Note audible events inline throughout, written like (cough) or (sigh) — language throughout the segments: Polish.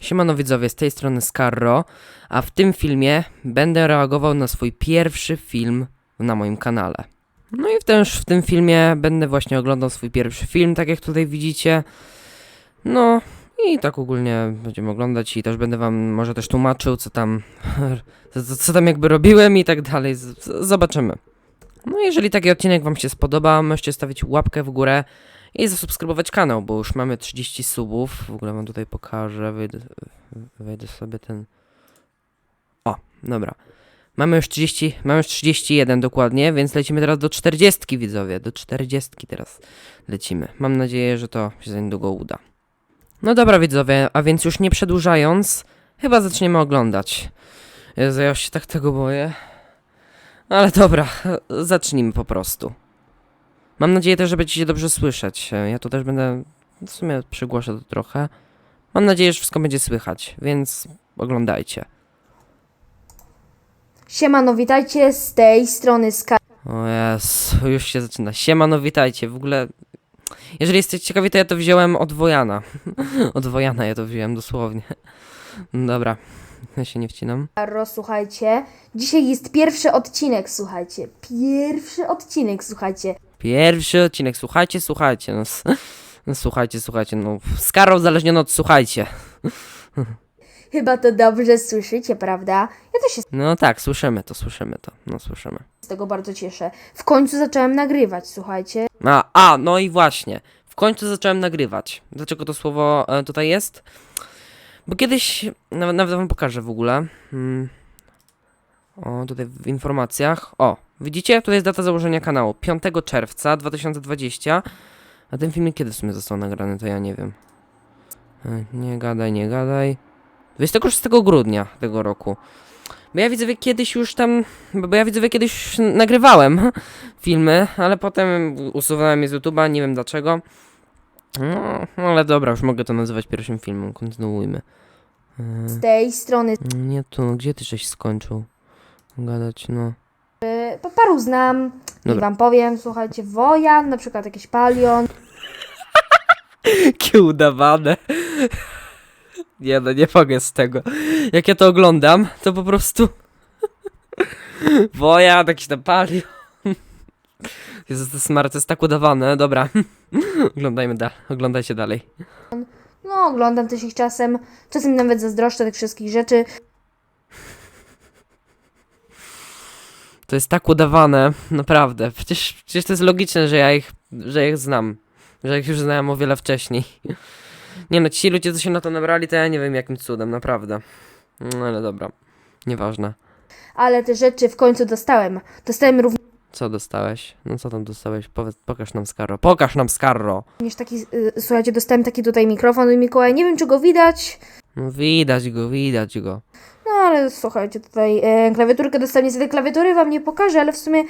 Siemano widzowie, z tej strony Scarro, a w tym filmie będę reagował na swój pierwszy film na moim kanale. No i też w tym filmie będę właśnie oglądał swój pierwszy film, tak jak tutaj widzicie. No i tak ogólnie będziemy oglądać i też będę wam może też tłumaczył, co tam, (laughs) co, co tam jakby robiłem i tak dalej. Z- z- Zobaczymy. No jeżeli taki odcinek wam się spodoba, możecie stawić łapkę w górę i zasubskrybować kanał, bo już mamy 30 subów. W ogóle wam tutaj pokażę, wejdę, wejdę sobie ten... O, dobra. Mamy już 30, mamy już 31 dokładnie, więc lecimy teraz do 40 widzowie, do 40 teraz lecimy. Mam nadzieję, że to się za niedługo uda. No dobra widzowie, a więc już nie przedłużając, chyba zaczniemy oglądać. Jezu, ja się tak tego boję. Ale dobra, (laughs) zacznijmy po prostu. Mam nadzieję też, że będziecie dobrze słyszeć. Ja tu też będę, w sumie przygłoszę to trochę. Mam nadzieję, że wszystko będzie słychać, więc oglądajcie. Siemano, witajcie z tej strony Sky. O Jezu, już się zaczyna. Siemano, witajcie. W ogóle, jeżeli jesteście ciekawi, to ja to wziąłem od Wojana. (laughs) od Wojana ja to wziąłem dosłownie. Dobra, ja się nie wcinam. Arro, słuchajcie. Dzisiaj jest pierwszy odcinek, słuchajcie. Pierwszy odcinek, słuchajcie. Pierwszy odcinek, słuchajcie, słuchajcie. No, no (laughs) słuchajcie, słuchajcie, no. Z karą uzależnione od słuchajcie. (laughs) Chyba to dobrze słyszycie, prawda? Ja też się No tak, słyszymy to, słyszymy to. No słyszymy. z tego bardzo cieszę. W końcu zacząłem nagrywać, słuchajcie. A, a, no i właśnie. W końcu zacząłem nagrywać. Dlaczego to słowo e, tutaj jest? Bo kiedyś, nawet, nawet wam pokażę w ogóle. Mm. O, tutaj w informacjach. O, widzicie? Tutaj jest data założenia kanału. 5 czerwca 2020. A ten filmik kiedy w sumie został nagrany, to ja nie wiem. E, Nie gadaj, nie gadaj. 26 grudnia tego roku. Bo ja widzę, że kiedyś już tam. Bo ja widzę, że kiedyś nagrywałem (laughs) filmy, ale potem usuwałem je z YouTube'a, nie wiem dlaczego. No, ale dobra, już mogę to nazywać pierwszym filmem, kontynuujmy. E, Z tej strony Nie tu, gdzie ty żeś skończył gadać, no. e, pa- paru znam. I Dobra. wam powiem, słuchajcie, Wojan, na przykład jakiś Palion. (laughs) Jakie udawane. Nie no, nie mogę z tego. Jak ja to oglądam, to po prostu... (laughs) Woja, jakiś tam palił. (laughs) Jezus, to smart, to jest tak udawane, dobra. Oglądajmy dalej, oglądajcie dalej. No, oglądam też ich czasem. Czasem nawet zazdroszczę tych wszystkich rzeczy. To jest tak udawane, naprawdę. Przecież, przecież to jest logiczne, że ja ich, że ja ich znam. Że ich już znałem o wiele wcześniej. (laughs) Nie no, ci ludzie, co się na to nabrali, to ja nie wiem jakim cudem, naprawdę. No ale dobra, nieważne. Ale te rzeczy w końcu dostałem. Dostałem Co dostałeś? No co tam dostałeś? Powiedz, pokaż nam Skarro. Pokaż nam Skarro! również taki, y, słuchajcie, dostałem taki tutaj mikrofon od Mikołaja. Nie wiem, czy go widać. No widać go, widać go. No ale słuchajcie, tutaj e, klawiaturkę dostałem. Niestety klawiatury wam nie pokażę, ale w sumie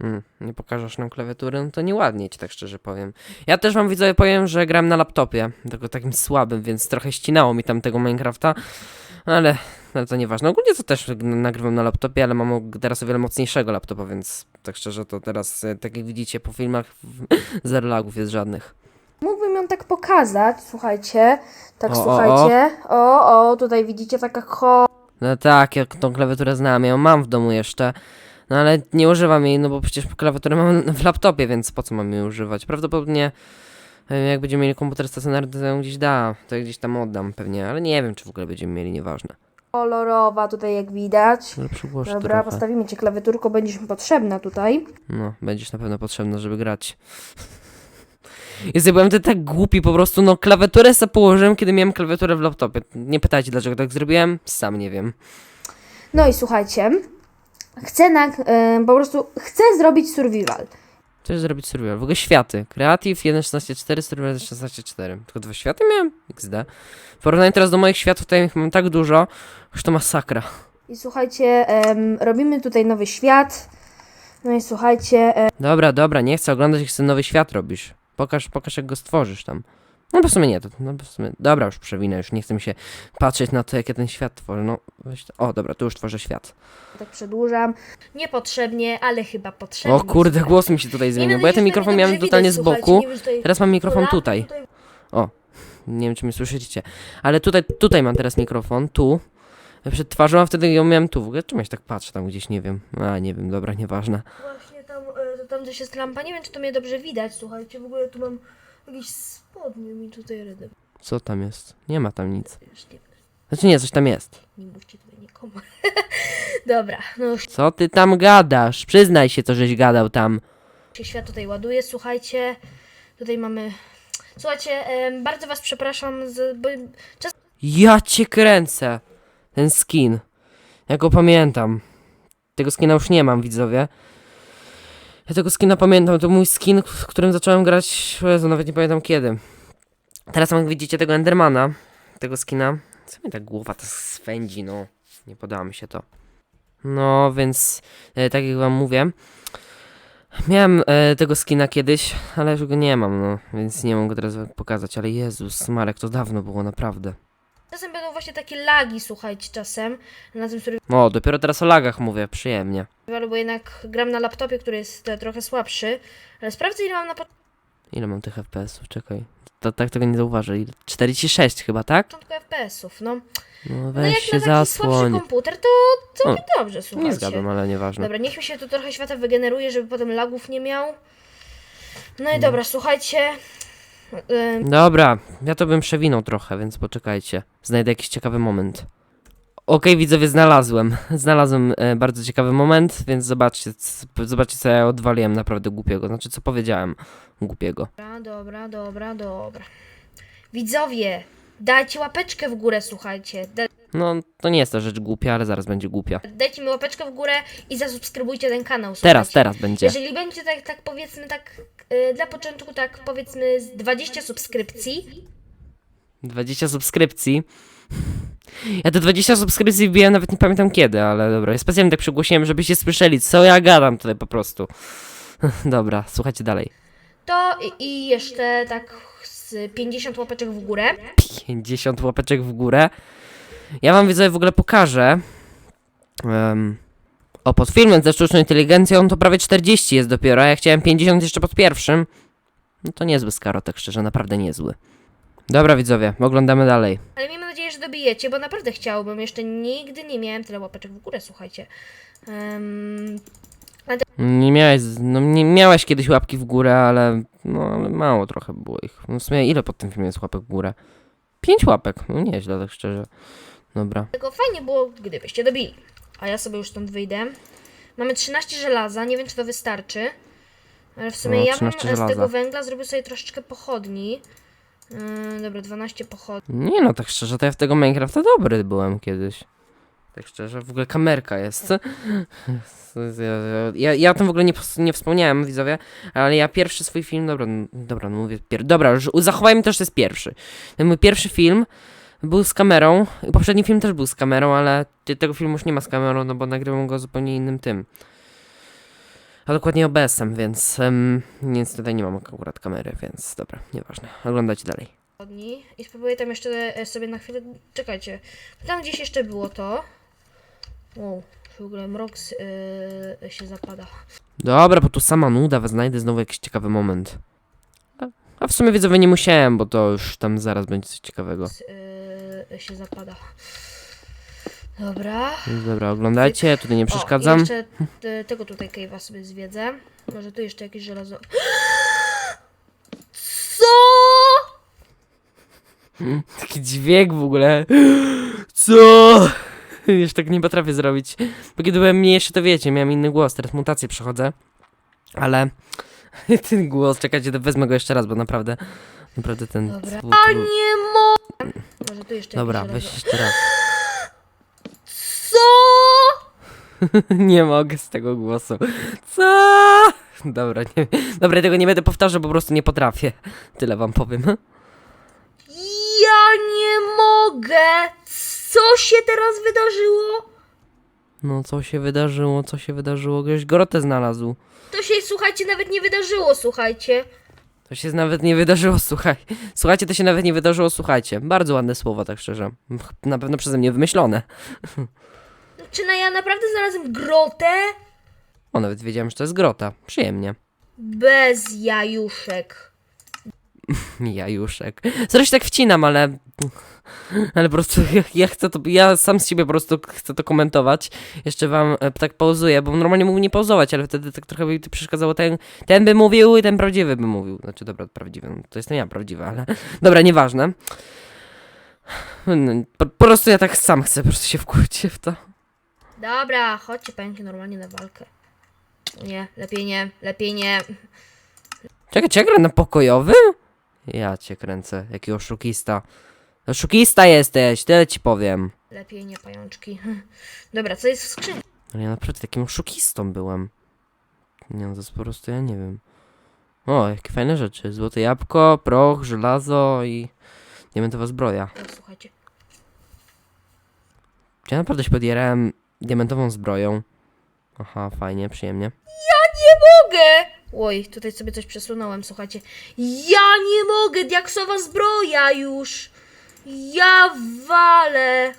Mm, nie pokażesz nam klawiatury, no to nieładnie ci tak szczerze powiem. Ja też wam widzowie powiem, że gram na laptopie, tylko takim słabym, więc trochę ścinało mi tam tego Minecrafta, ale, ale to nieważne. Ogólnie to też nagrywam na laptopie, ale mam teraz o wiele mocniejszego laptopa, więc tak szczerze to teraz, e, tak jak widzicie po filmach, (laughs) zero lagów jest żadnych. Mógłbym ją tak pokazać. Słuchajcie, tak O, o, o. słuchajcie. O, o, tutaj widzicie taka ho. No tak, jak tą klawiaturę znam, ja ją mam w domu jeszcze. No ale nie używam jej, no bo przecież klawiaturę mam (laughs) w laptopie, więc po co mam jej używać? Prawdopodobnie e, jak będziemy mieli komputer stacjonarny, to ją gdzieś da, to ja gdzieś tam oddam pewnie, ale nie wiem, czy w ogóle będziemy mieli, nieważne. kolorowa tutaj jak widać. Ale przygłoszę Dobra, trochę. postawimy cię klawiaturką, będziesz mi potrzebna tutaj. No, będziesz na pewno potrzebna, żeby grać. (laughs) Jest, ja byłem tak głupi, po prostu, no klawiaturę sobie położyłem, kiedy miałem klawiaturę w laptopie. Nie pytajcie, dlaczego tak zrobiłem, sam nie wiem. No i słuchajcie, chcę na, e, po prostu chcę zrobić survival. Chcesz zrobić survival. W ogóle światy. Creative 1.16.4, survival 1.16.4. Tylko dwa światy miałem? XD. W porównaniu teraz do moich światów, tutaj ich mam tak dużo, że to masakra. I słuchajcie, em, robimy tutaj nowy świat. No i słuchajcie, e, Dobra, dobra, nie chcę oglądać, jak chcę nowy świat robisz. Pokaż, pokaż jak go stworzysz tam. No bo w sumie nie, to, no bo w sumie, dobra, już przewinę, już nie chcę mi się patrzeć na to, jak ja ten świat tworzę, no, weź to. o, dobra, tu już tworzę świat. tak przedłużam. Niepotrzebnie, ale chyba potrzebnie. O kurde, głos mi się tutaj zmienił, bo ja ten mikrofon miałem totalnie z boku, teraz mam mikrofon tutaj. Nie wiem, czy mnie słyszycie. Ale tutaj, tutaj mam teraz mikrofon, tu. Przed twarzą, a wtedy ją miałem tu. W ogóle czemu ja się tak patrzę tam gdzieś, nie wiem. A, nie wiem, dobra, nieważne. Właśnie tam, gdzieś jest lampa. Nie wiem, czy to mnie dobrze widać, słuchajcie. W ogóle tu mam jakieś spodnie mi tutaj rydy. Co tam jest? Nie ma tam nic. Już nie, Znaczy nie, coś tam jest. nie mówcie tutaj nikomu. (laughs) Dobra, no już Co ty tam gadasz? Przyznaj się, co żeś gadał tam. się świat tutaj ładuje, słuchajcie. Tutaj mamy... Słuchajcie, em, bardzo was przepraszam, z, bo czas Ja cię kręcę. Ten skin. Ja go pamiętam. Tego skina już nie mam, widzowie. Ja tego skina pamiętam. To mój skin, w którym zacząłem grać. Jezu, nawet nie pamiętam kiedy. Teraz jak widzicie tego Endermana. Tego skina. Co mi tak głowa to swędzi, no. Nie podoba mi się to. No, więc e, tak jak wam mówię. Miałem e, tego skina kiedyś, ale już go nie mam, no. Więc nie mogę teraz pokazać. Ale Jezus, Marek, to dawno było, naprawdę. Czasem będą właśnie takie lagi, słuchajcie, czasem na tym którym O, dopiero teraz o lagach mówię, przyjemnie. Bo jednak gram na laptopie, który jest e, trochę słabszy. Ale sprawdzę, ile mam na Ile mam tych FPS-ów? Czekaj. To, tak tego nie zauważę. Ile? 46 chyba, tak? początku FPS-ów. No, No no weź jak się na taki słabszy zasłoń. komputer, to całkiem dobrze, słuchajcie. Nie zgadzam, ale nieważne. Dobra, niech mi się tu trochę świata wygeneruje, żeby potem lagów nie miał. No i Mm. dobra, słuchajcie. Ym, Dobra, ja to bym przewinął trochę, więc poczekajcie. Znajdę jakiś ciekawy moment. Okej, widzowie, znalazłem. Znalazłem e, bardzo ciekawy moment, więc zobaczcie, c- zobaczcie, co ja odwaliłem naprawdę głupiego. Znaczy, co powiedziałem głupiego. Dobra, dobra, dobra, dobra. Widzowie, dajcie łapeczkę w górę, słuchajcie. Da No, to nie jest ta rzecz głupia, ale zaraz będzie głupia. dajcie mi łapeczkę w górę i zasubskrybujcie ten kanał. Teraz, słuchajcie. teraz będzie. Jeżeli będzie tak, tak powiedzmy, tak y, dla początku, tak powiedzmy z 20 subskrypcji, 20 subskrypcji. Ja te 20 subskrypcji wbiłem nawet nie pamiętam kiedy, ale dobra. Ja specjalnie tak przygłosiłem, żebyście słyszeli, co ja gadam tutaj po prostu. (laughs) Dobra, słuchajcie dalej. to i, i jeszcze tak z 50 łapeczek w górę. 50 łapeczek w górę. Ja wam widzę w ogóle pokażę. Um, o, pod filmem ze sztuczną inteligencją to prawie 40 jest dopiero, a ja chciałem 50 jeszcze pod pierwszym. No to niezły skarotek, szczerze, naprawdę niezły. Dobra widzowie, oglądamy dalej. Ale miejmy dobijecie, bo naprawdę chciałbym. Jeszcze nigdy nie miałem tyle łapeczek w górę, słuchajcie. Em, Nie miałeś, no nie miałeś kiedyś łapki w górę, ale no ale mało trochę było ich. No w sumie ile pod tym filmem jest łapek w górę? Pięć łapek, no nieźle tak szczerze. Dobra. Tylko fajnie było, gdybyście dobili. A ja sobie już stąd wyjdę. Mamy 13 żelaza, nie wiem czy to wystarczy. Ale w sumie No, ja bym 13 e, z żelaza. tego węgla zrobił sobie troszeczkę pochodni. Yy, dobra, 12 pochodni. Nie no, tak szczerze, to ja w tego Minecrafta dobry byłem kiedyś. Tak szczerze, w ogóle kamerka jest. (laughs) Ja, ja, o tym w ogóle nie, nie wspomniałem, widzowie, ale ja pierwszy swój film, dobra, dobra, no mówię, pier- dobra, już zachowajmy też, że jest pierwszy. Ten mój pierwszy film był z kamerą, poprzedni film też był z kamerą, ale te- tego filmu już nie ma z kamerą, no bo nagrywam go zupełnie innym tym. A dokładnie OBS-em, więc um, nic tutaj nie mam akurat kamery, więc dobra, nieważne. Oglądajcie dalej. I spróbuję tam jeszcze e, sobie na chwilę. Czekajcie. Tam gdzieś jeszcze było to. Wow, w ogóle mrok yy, się zapada. Dobra, bo tu sama nuda, znajdę znowu jakiś ciekawy moment. A, a w sumie widzowie nie musiałem, bo to już tam zaraz będzie coś ciekawego. Yy, się zapada. Dobra. Więc dobra, oglądajcie, tutaj nie O, przeszkadzam. jeszcze te, tego tutaj cave'a sobie zwiedzę. Może tu jeszcze jakieś żelazo. (gasps) Co? (laughs) Taki dźwięk w ogóle. (gasps) Co? (laughs) Już tak nie potrafię zrobić. Bo kiedy byłem mniejszy, to wiecie, miałem inny głos, teraz mutację przechodzę. Ale (laughs) ten głos, czekajcie, to wezmę go jeszcze raz, bo naprawdę, naprawdę ten... Dobra. A nie mo... Może tu jeszcze Dobra, weź jeszcze raz. Co? (laughs) nie mogę z tego głosu. Co? Dobra, nie, dobra, tego nie będę powtarzał, bo po prostu nie potrafię. Tyle wam powiem. Ja nie mogę! Co się teraz wydarzyło? No, co się wydarzyło, co się wydarzyło? Ktoś grotę znalazł. To się, słuchajcie, nawet nie wydarzyło, słuchajcie. To się nawet nie wydarzyło, (laughs) słuchaj. Słuchajcie, to się nawet nie wydarzyło, słuchajcie. Bardzo ładne słowa, tak szczerze. Na pewno przeze mnie wymyślone. (laughs) Czy na ja naprawdę znalazłem grotę? O, nawet wiedziałem, że to jest grota. Przyjemnie. Bez jajuszek. (laughs) Jajuszek. Zresztą się tak wcinam, ale... Ale po prostu ja, ja chcę to... Ja sam z siebie po prostu chcę to komentować. Jeszcze wam e, tak pauzuję, bo normalnie mógł nie pauzować, ale wtedy tak trochę by to przeszkadzało. Ten, ten by mówił i ten prawdziwy by mówił. Znaczy, dobra, prawdziwy. No, to jestem ja prawdziwy, ale... Dobra, nieważne. No, po, po prostu ja tak sam chcę po prostu się wkłuć w to. Dobra, chodźcie pęki normalnie na walkę. Nie, lepiej nie, lepiej nie. Czekaj, czy ja gram na pokojowym? Ja cię kręcę, jaki oszukista. Oszukista jesteś, tyle ci powiem. Lepiej nie, pajączki. (laughs) Dobra, co jest w skrzynce? Ale ja naprawdę takim oszukistą byłem. Nie no, to jest po prostu, ja nie wiem. O, jakie fajne rzeczy. Złote jabłko, proch, żelazo i diamentowa zbroja. O, słuchajcie. Ja naprawdę się podjarałem diamentową zbroją? Aha, fajnie, przyjemnie. Mogę! Oj, tutaj sobie coś przesunąłem, słuchajcie. Ja nie mogę, diaksowa zbroja już! Ja walę!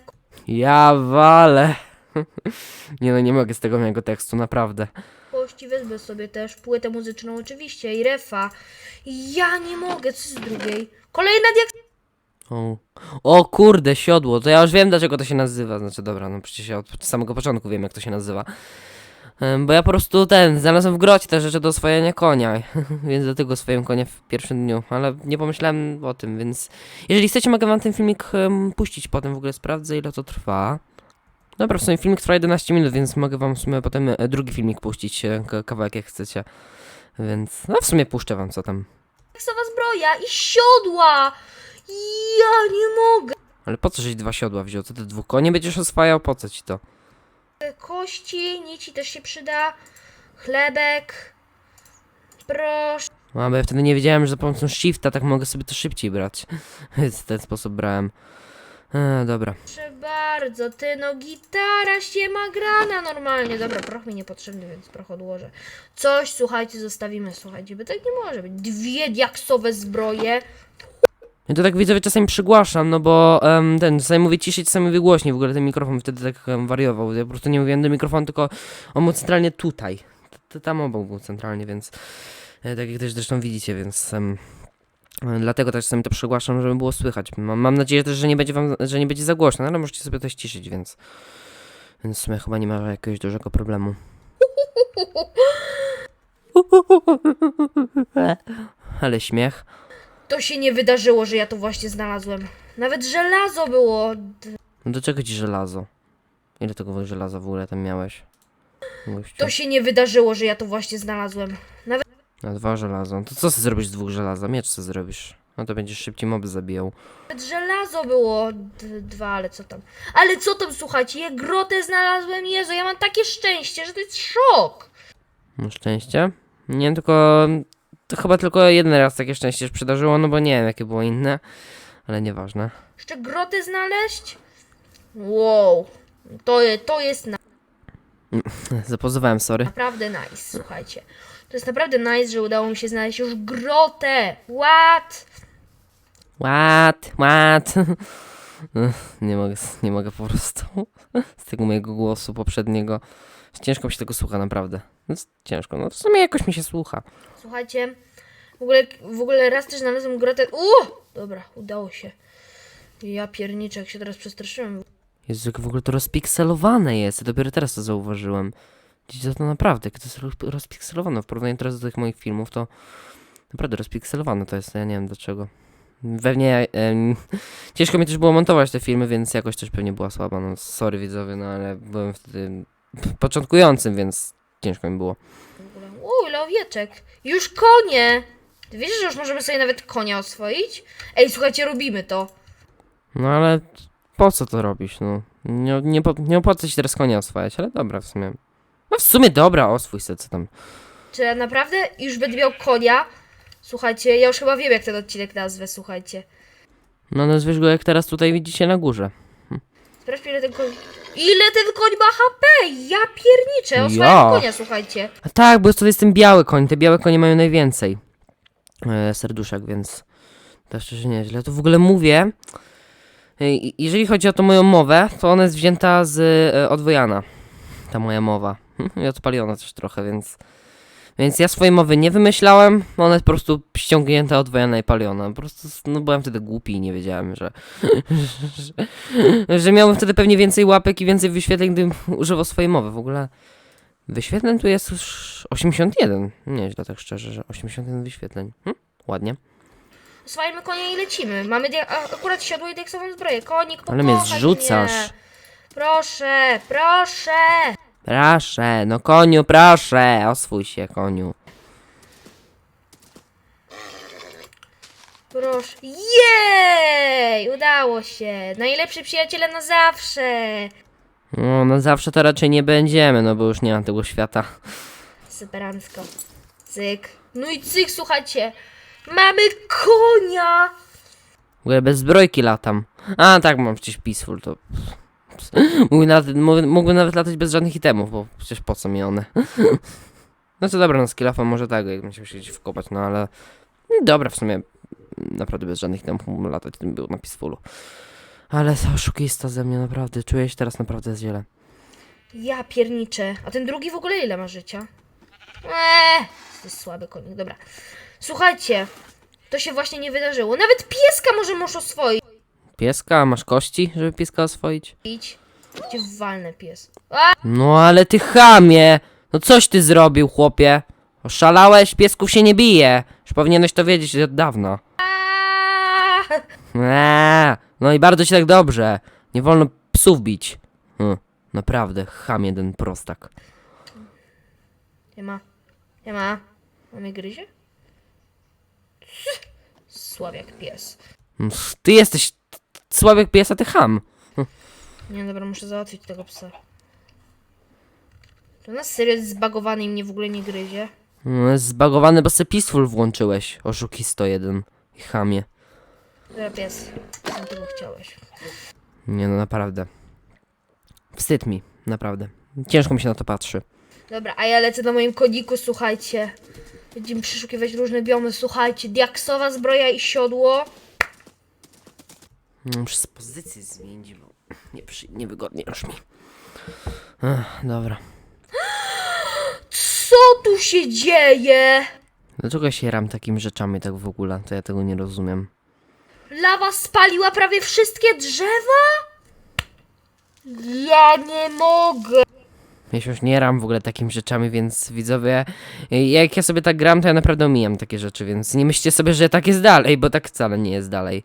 Ja walę. (laughs) nie no, nie mogę z tego mojego tekstu, naprawdę. Kości wezmę sobie też, płytę muzyczną oczywiście i refa. Ja nie mogę, co z drugiej? Kolejna diaks... O. o kurde, siodło, to ja już wiem dlaczego to się nazywa. Znaczy dobra, no przecież ja od samego początku wiem jak to się nazywa. Em, Bo ja po prostu ten, znalazłem w grocie te rzeczy do oswojenia konia, (laughs) więc dlatego swoją konia w pierwszym dniu, ale nie pomyślałem o tym, więc jeżeli chcecie mogę wam ten filmik em, puścić potem, w ogóle sprawdzę ile to trwa. Dobra, w sumie filmik trwa 11 minut, więc mogę wam w sumie potem e, drugi filmik puścić, e, k- kawałek jak chcecie. Więc, no w sumie puszczę wam co tam. diaksowa zbroja i siodła! Ja nie mogę! Ale po co żeś dwa siodła wziął? Co ty dwóch koni będziesz oswajał? Po co ci to? Kości, nici też się przyda. Chlebek. Proszę. No, bo ja wtedy nie wiedziałem, że za pomocą shifta tak mogę sobie to szybciej brać. (laughs) Więc w ten sposób brałem. E, dobra. Proszę bardzo, ty no gitara się ma grana normalnie. Dobra, proch mi niepotrzebny, więc proch odłożę. Coś, słuchajcie, zostawimy, słuchajcie, bo tak nie może być. Dwie diaksowe zbroje. Ja to tak widzowie czasami przygłaszam, no bo em, ten, czasami mówię ciszej, czasami mówię głośniej, w ogóle ten mikrofon wtedy tak em, wariował. Ja po prostu nie mówiłem do mikrofonu, tylko on był centralnie tutaj. T- t- Tam obok był centralnie, więc e, tak jak też zresztą widzicie, więc e, dlatego też czasami to przygłaszam, żeby było słychać. Mam, mam nadzieję też, że nie będzie wam, że nie będzie za głośno, no, ale możecie sobie to ściszyć, więc więc chyba nie ma jakiegoś dużego problemu. (laughs) Ale śmiech. To się nie wydarzyło, że ja to właśnie znalazłem. Nawet żelazo było. No do czego ci żelazo? Ile tego żelaza w ogóle tam miałeś? Gościu? To się nie wydarzyło, że ja to właśnie znalazłem. Nawet Na dwa żelaza. No to co ty zrobisz z dwóch żelaza? Miecz co zrobisz? No to będziesz szybciej moby zabijał. żelazo było. D- dwa, ale co tam? Ale co tam, słuchajcie, ja grotę znalazłem. Jezu, ja mam takie szczęście, że to jest szok. No szczęście? Nie, tylko... To chyba tylko jeden raz takie szczęście się przydarzyło, no bo nie wiem jakie było inne. Ale nieważne. Jeszcze grotę znaleźć? Wow. To, je- to jest na, (laughs) Zapozowałem, sorry. naprawdę nice, słuchajcie. To jest naprawdę nice, że udało mi się znaleźć już grotę. What? What? What? (laughs) Nie mogę, nie mogę po prostu. (laughs) Z tego mojego głosu poprzedniego. Ciężko mi się tego słucha, naprawdę. No, ciężko. No w sumie jakoś mi się słucha. Słuchajcie, w ogóle, w ogóle raz też znalazłem grotę. Uuu! Dobra, udało się. Ja pierniczę, jak się teraz przestraszyłem. Jezu, jak w ogóle to rozpikselowane jest. Ja dopiero teraz to zauważyłem. Widzicie, to naprawdę, jak to jest roz- rozpikselowane. W porównaniu teraz do tych moich filmów, to naprawdę rozpikselowane to jest. Ja nie wiem dlaczego. Pewnie em, (laughs) ciężko mi też było montować te filmy, więc jakoś też pewnie była słaba. No sorry widzowie, no ale byłem wtedy początkującym, więc ciężko mi było. Uuu, ile owieczek. Już konie! Ty wiesz, że już możemy sobie nawet konia oswoić? Ej, słuchajcie, robimy to. No ale po co to robisz, no? Nie, nie, po- nie opłaca się teraz konia oswajać, ale dobra w sumie. No w sumie dobra, oswój se, co tam. Czy ja naprawdę już będę miał konia? Słuchajcie, ja już chyba wiem, jak ten odcinek nazwę, słuchajcie. No nazwiesz go jak teraz tutaj widzicie na górze. Sprawdźmy, ile ten koń... Ile ten koń ma HP? Ja pierniczę, oswajam Ja. konia, słuchajcie. A tak, bo to jest ten biały koń. Te białe konie mają najwięcej e, serduszek, więc to szczerze nieźle. To w ogóle mówię, e, i- jeżeli chodzi o tą moją mowę, to ona jest wzięta z e, odwojana. Ta moja mowa. (laughs) I odpaliona też trochę, więc Więc ja swojej mowy nie wymyślałem, ona jest po prostu ściągnięta od Wojana i Paliona. Po prostu no, byłem wtedy głupi i nie wiedziałem, że, (laughs) że, że miałem wtedy pewnie więcej łapek i więcej wyświetleń, gdybym (laughs) używał swojej mowy. W ogóle wyświetleń tu jest już 81. Nieźle tak szczerze, że 81 wyświetleń. Hm? Ładnie. Oswajmy konia i lecimy. Mamy akurat siodło i deksową zbroję. Konik, Ale mnie zrzucasz. Mnie. Proszę, proszę. Proszę, no koniu, proszę, oswój się, koniu. Proszę. Jej! Udało się. Najlepszy przyjaciele na zawsze. No, no zawsze to raczej nie będziemy, no bo już nie ma tego świata. Superancko. Cyk. No i cyk, słuchajcie. Mamy konia. W ogóle bez zbrojki latam. A tak, mam przecież peaceful, to... (laughs) Mógłbym nawet, mógłbym nawet latać bez żadnych itemów, bo przecież po co mi one? (laughs) No to dobra, no skillofa może tak, jakbym się gdzieś wkopać, no ale... Dobra, w sumie naprawdę bez żadnych itemów mógłbym latać, gdybym był na peacefulu. Ale oszukista ze mnie, naprawdę, czuję się teraz naprawdę źle. Ja pierniczę. A ten drugi w ogóle ile ma życia? Eee, to jest słaby konik, dobra. Słuchajcie, to się właśnie nie wydarzyło. Nawet pieska może muszę oswoić. Pieska, masz kości, żeby pieska oswoić? Gdzie walnę pies. A, No ale ty chamie! No coś ty zrobił, chłopie! Oszalałeś? Piesków się nie bije! Już powinieneś to wiedzieć od dawna. Eee, no i bardzo ci tak dobrze. Nie wolno psów bić. Hm, naprawdę, cham jeden prostak. Nie ma. Nie ma. Mamy gryzie? Sławiak pies. Mm, Ty jesteś słabek pies, a ty ham. Nie, dobra, muszę załatwić tego psa. To na serio jest zbagowany i mnie w ogóle nie gryzie. No, jest zbagowany, bo se peaceful włączyłeś. Oszukisto jeden. I chamie. Dobra, pies. Sam tego chciałeś. Nie no, naprawdę. Wstyd mi, naprawdę. Ciężko mi się na to patrzy. Dobra, a ja lecę na moim koniku, słuchajcie. Będziemy przeszukiwać różne biomy, słuchajcie. Diaksowa zbroja i siodło. No, Muszę z pozycji zmienić, bo nie przy... niewygodnie już mi. Ech, dobra. Co tu się dzieje? Dlaczego ja się ram takimi rzeczami tak w ogóle? To ja tego nie rozumiem. Lawa spaliła prawie wszystkie drzewa? Ja nie mogę. Ja się już nie ram w ogóle takimi rzeczami, więc widzowie, jak ja sobie tak gram, to ja naprawdę omijam takie rzeczy, więc nie myślcie sobie, że tak jest dalej, bo tak wcale nie jest dalej.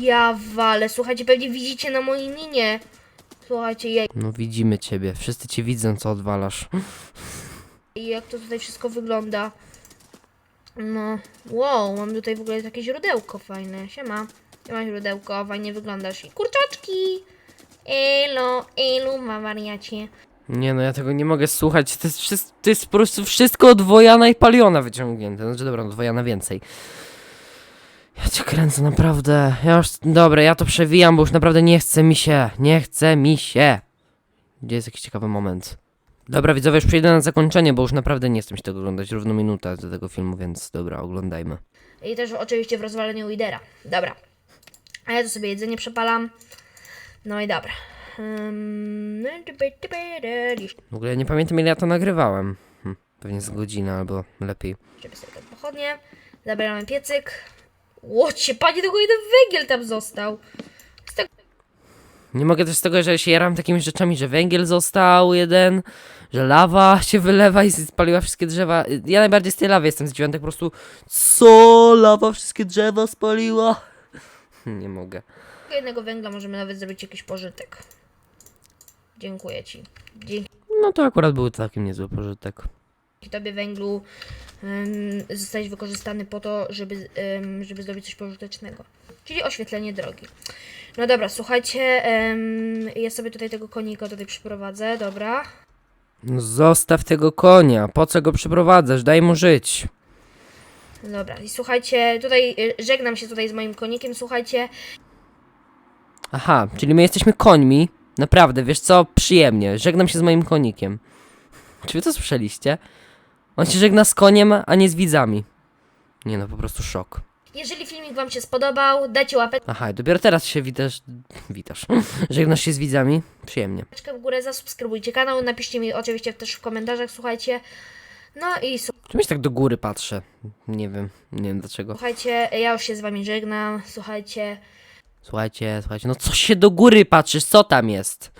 Ja walę. Słuchajcie, pewnie widzicie na mojej linie. Słuchajcie, jej. No widzimy ciebie, wszyscy cię widzą, co odwalasz. I jak to tutaj wszystko wygląda. No, wow, mam tutaj w ogóle takie źródełko fajne. Siema. Siema źródełko, fajnie wyglądasz. I kurczaczki. Elo, elo, ma wariacie. Nie no, ja tego nie mogę słuchać, to jest, wszystko, to jest po prostu wszystko od Wojana i Paliona wyciągnięte. Znaczy dobra, no Wojana więcej. Ja cię kręcę, naprawdę. Ja już, dobra, ja to przewijam, bo już naprawdę nie chce mi się. Nie chce mi się. Gdzie jest jakiś ciekawy moment? Dobra, widzowie, już przejdę na zakończenie, bo już naprawdę nie chcę mi się tego oglądać. Równo minuta do tego filmu, więc dobra, oglądajmy. I też oczywiście w rozwaleniu Widera. Dobra. A ja tu sobie jedzenie przepalam. No i dobra. Um, W ogóle nie pamiętam ile ja to nagrywałem. Hm, pewnie z godziny albo lepiej. żeby sobie te pochodnie. Zabieramy piecyk. Łocie, panie, tylko jeden węgiel tam został. Nie mogę też z tego, że się jaram takimi rzeczami, że węgiel został jeden, że lawa się wylewa i spaliła wszystkie drzewa. Ja najbardziej z tej lawy jestem zdziwiony, tak po prostu co? Lawa wszystkie drzewa spaliła? (laughs) Nie mogę. Z jednego węgla możemy nawet zrobić jakiś pożytek. Dziękuję ci. Dzięki No to akurat był całkiem niezły pożytek. Tobie węglu um, zostałeś wykorzystany po to, żeby, em, żeby zrobić coś pożytecznego. Czyli oświetlenie drogi. No dobra, słuchajcie, em, ja sobie tutaj tego konika tutaj przyprowadzę, dobra. Zostaw tego konia, po co go przyprowadzasz? Daj mu żyć. Dobra, i słuchajcie, tutaj y, żegnam się tutaj z moim konikiem, słuchajcie. Aha, czyli my jesteśmy końmi. Naprawdę, wiesz co? Przyjemnie. Żegnam się z moim konikiem. Czy wy to słyszeliście? On się żegna z koniem, a nie z widzami. Nie no, po prostu szok. Jeżeli filmik Wam się spodobał, dajcie łapeczkę Aha, i dopiero teraz się witasz. Witasz. (laughs) Żegnasz się z widzami? Przyjemnie. w górę, zasubskrybujcie kanał, napiszcie mi oczywiście też w komentarzach, słuchajcie. No i Czymś tak do góry patrzę. Nie wiem, nie wiem dlaczego. słuchajcie, ja już się z wami żegnam. Słuchajcie, Słuchajcie, słuchajcie, no co się do góry patrzysz? Co tam jest?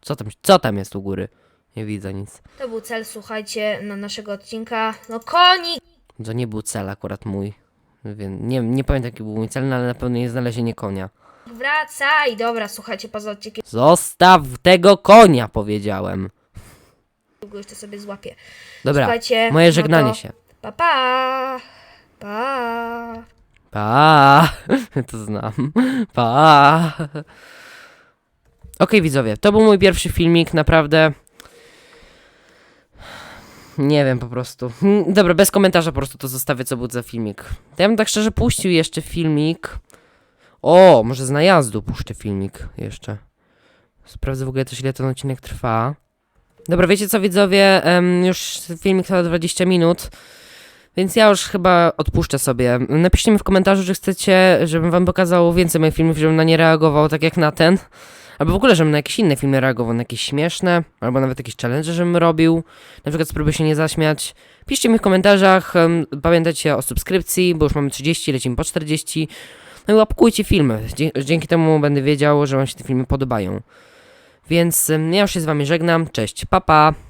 Co tam, co tam jest u góry? Nie widzę nic. to był cel, słuchajcie, na naszego odcinka. No konik! To nie był cel akurat mój. Więc nie, nie pamiętam jaki był mój cel, no ale na pewno jest znalezienie konia. Wracaj! Dobra, słuchajcie, poza odcinkiem Zostaw tego konia, powiedziałem. już to sobie złapię. Dobra, Słuchajcie, moje no żegnanie to- się. Pa, pa! Pa! Pa! (laughs) To znam. Pa! Okej, widzowie, to był mój pierwszy filmik, naprawdę. Nie wiem po prostu. Hmm, Dobra, bez komentarza po prostu to zostawię, co był za filmik. To ja bym tak szczerze puścił jeszcze filmik. O, może z najazdu puszczę filmik jeszcze. Sprawdzę w ogóle też, ile ten odcinek trwa. Dobra, wiecie co, widzowie? Em, już filmik trwa 20 minut. Więc ja już chyba odpuszczę sobie. Napiszcie mi w komentarzu, że chcecie, żebym wam pokazał więcej moich filmów, żebym na nie reagował tak jak na ten. Albo w ogóle, żebym na jakieś inne filmy reagował, na jakieś śmieszne, albo nawet jakieś challenge, żebym robił. Na przykład spróbuję się nie zaśmiać. Piszcie mi w komentarzach, pamiętajcie o subskrypcji, bo już mamy 30, lecimy po 40. No i łapkujcie filmy, dzięki temu będę wiedział, że wam się te filmy podobają. Więc ja już się z wami żegnam, cześć, papa. Pa.